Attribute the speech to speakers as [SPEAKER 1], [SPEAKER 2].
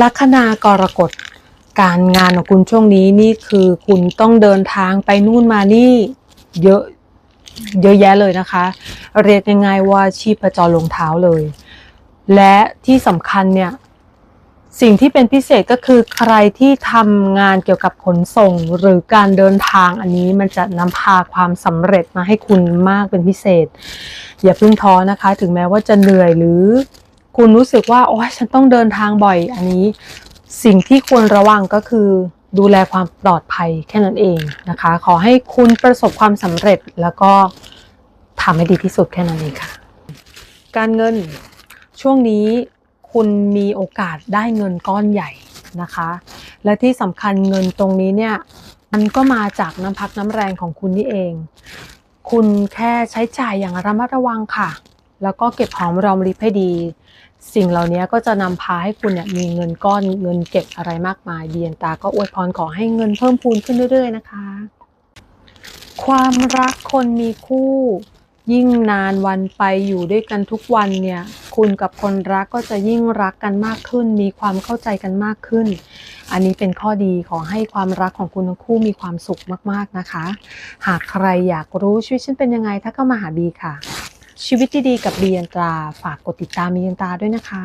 [SPEAKER 1] ลัคนากรกฎการงานของคุณช่วงนี้นี่คือคุณต้องเดินทางไปนู่นมานี่เยอะเยอะแยะเลยนะคะ เรียกง่ายๆว่าชีพจรลงเท้าเลย และที่สำคัญเนี่ย สิ่งที่เป็นพิเศษก็คือใครที่ทำงานเกี่ยวกับขนส่งหรือการเดินทางอันนี้มันจะนำพาความสำเร็จมาให้คุณมากเป็นพิเศษ อย่าเพิ่งท้อนะคะ ถึงแม้ว่าจะเหนื่อยหรือ คุณรู้สึกว่าโอ้ยฉันต้องเดินทางบ่อย อันนี้สิ่งที่ควรระวังก็คือดูแลความปลอดภัยแค่นั้นเองนะคะ ขอให้คุณประสบความสำเร็จแล้วก็ทำให้ดีที่สุดแค่นั้นเองค่ะ การเงินช่วงนี้คุณมีโอกาสได้เงินก้อนใหญ่นะคะ และที่สำคัญเงินตรงนี้เนี่ยมันก็มาจากน้ำพักน้ำแรงของคุณนี่เอง คุณแค่ใช้จ่ายอย่างระมัดระวังค่ะ แล้วก็เก็บหอมรอมริบให้ดี สิ่งเหล่านี้ก็จะนำพาให้คุณเนี่ยมีเงินก้อนเงินเก็บอะไรมากมายเบียนตาก็อวยพรขอให้เงินเพิ่มพูนขึ้นเรื่อยๆนะคะ ความรักคนมีคู่ ยิ่งนานวันไปอยู่ด้วยกันทุกวันเนี่ย คุณกับคนรักก็จะยิ่งรักกันมากขึ้น มีความเข้าใจกันมากขึ้น อันนี้เป็นข้อดีขอให้ความรักของคุณทั้งคู่มีความสุขมากๆนะคะ หากใครอยากรู้ชีวิตฉันเป็นยังไงถ้าเข้ามาหาบีค่ะ ชีวิตดีๆกับบียันตรา ฝากกดติดตามบียันตราด้วยนะคะ